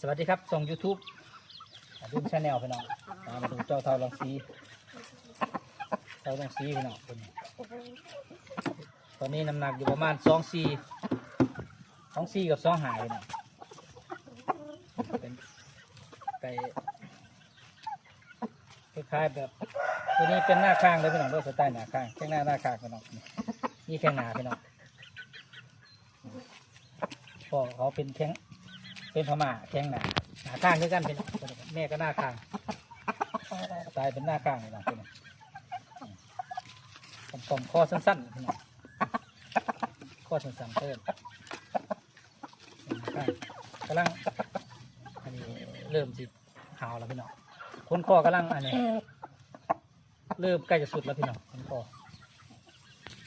สวัสดีครับส่ง YouTube ดูชาแนลพี่น้องอ่ามาดูเจ้าเท่าลังสีเท่าลังสีพี่น้องตัวนี้ตอนนี้น้ำหนักอยู่ประมาณสองซีสองซีกับสองหายพี่น้องเป็นไก่คล้ายๆแบบตัวนี้เป็นหน้าข้างเลยพี่น้องด้วยสไตล์หน้าข้างแข้งหน้าหน้าข้างพี่น้องนี่แข้งหน้าพี่น้องพ่อเขาเป็นแข้ง เป็นพม่าแข้งหนาหนาข้างด้วยกันเป็นแม่ก็หน้าข้างตล์เป็นหน้าข้างพี่น้องพี่น้องผมคอสั้นๆพี่น้องคอสั้นๆเพิ่มหน้าข้างกำลังอันนี้เริ่มจิหาวแล้วพี่น้องคนคอกำลังอันนี้เริ่มใกล้จะสุดแล้วพี่น้องผมก็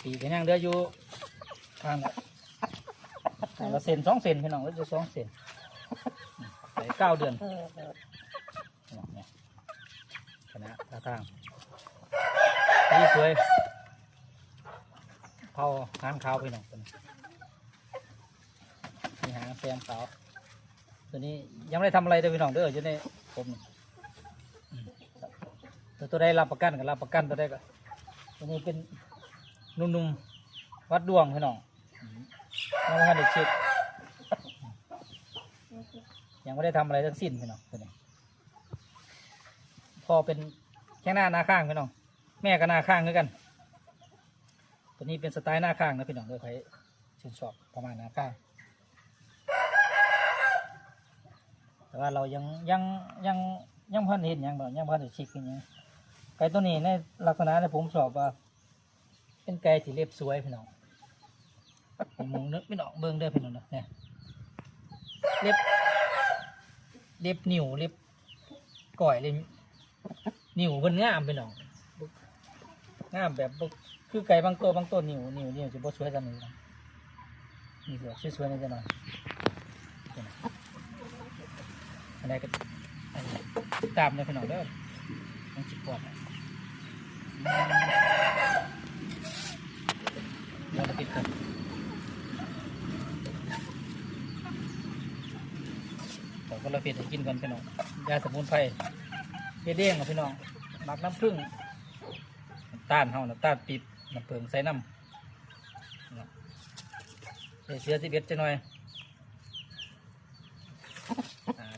ปีกันยังเหลืออยู่ทางละทาเซนสองเซนพี่น้องเหลืออยู่สองเซน เก้าเดือนพี่น้องเนี่ยคณะท่าทางดีสวยเผาหางขาวพี่น้องตัวนี้มีหางแซมขาวตัวนี้ยังไม่ได้ทำอะไรเลยพี่น้องเด้ออยู่ในผมนี่แต่ตัวได้รับประกันกับรับประกันตัวได้ก็ตัวนี้เป็นนุ่มๆวัดดวงพี่น้องอืมยังไม่ทันได้เช็ค ยังไม่ได้ทำอะไรทั้งสิ้นพี่น้องตัวนี้พอเป็นแค่หน้าหน้าข้างพี่น้อง แม่ก็หน้าข้างด้วยกัน ตัวนี้เป็นสไตล์หน้าข้างนะพี่น้องเด้อใครชื่นชอบประมาณหน้าข้าง แต่ว่าเรายังยังยังยังพันเห็นยังแบบยังพันได้ชิกันยังไก่ตัวนี้ในลักษณะในผมชอบว่า เป็นไก่ที่เรียบสวยพี่น้องมองนึกพี่น้องเบิ่งเด้อพี่น้องเด้อเนี่ยเรียบ เรียบนิ้วเรียบก่อยเลยนิ้วเพิ่นงามพี่น้องงามแบบบ่คือไก่บางตัวบางตัวนิ้วนิ้วนิ้วจะบ่สวยจังเลยนี้นะนี่คือสวยๆนี่จังหน่อยอันนี้ก็ตามเลยพี่น้องเด้อมันจิบปวดอะเราจะปิดกัน แต่ก็เราปิดให้กินก่อนพี่น้องยาสมุนไพรเฮ็ดเด้งอะพี่น้องหมักน้ำผึ้งน้ำตาลเฮาน้ำตาลปีบน้ำเพิงใส่น้ำใส่เสือสิบเอ็ดจะหน่อย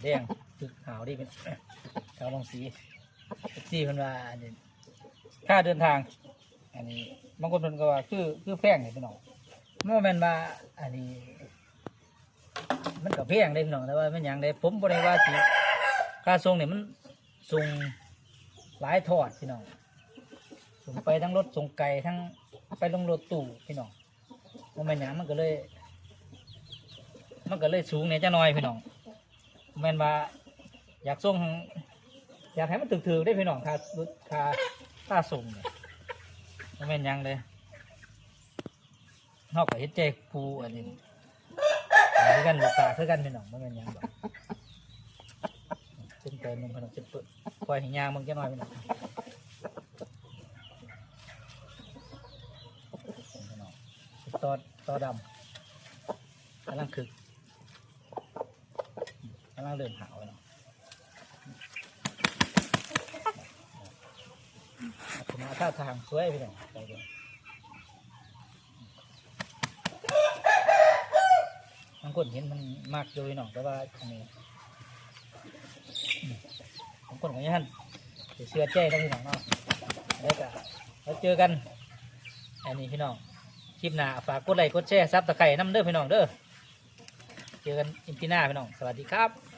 แดงตึกขาวดีเป็นขาวลองสีสี่พันว่าอันนี้ค่าเดินทาง อันนี้บางคนเพิ่นก็ว่าคือคือแพงเลยพี่น้องโมเมนว่าอันนี้ มันก็แพงเลยพี่น้องแต่ว่ามันหยังได้ผมบริว่าสิค่าส่งเนี่ยมันส่งหลายทอดพี่น้องส่งไปทั้งรถส่งไก่ทั้งไปลงรถตู้พี่น้องโมเมนหยังมันก็เลย มันก็เลยสูงเนี่ยจะน้อยพี่น้องโมเมนว่า อยากส่งอยากให้มันถึกๆได้พี่น้องค่าค่าค่าส่งเนี่ยมันเป็นหยังเลยนอกจากเฮ็ดเจกปูอันนี้ กันลูกค้าคือกันพี่น้องมันเป็นหยังแบบเป็นเกินหนึ่งพี่น้องจะเปิดปล่อยให้ยางมึงจะน้อยพี่น้องพี่น้องตอตอดำกำลังคึกกำลังเริ่มหาวพี่น้องลักษณะท่าทางสวยพี่น้องไปดูบางคนเห็นมันมากอยู่พี่น้องแต่ว่าอันนี้อืมบางคนของยันเสื้อแจ้ต้องพี่น้องเนาะแล้วก็เราเจอกันอันนี้พี่น้องคลิปหน้าฝากกดไลค์กดแชร์ซับตะไคร่น้ำเด้อพี่น้องเด้อเจอกันอินทีหน้าพี่น้องสวัสดีครับ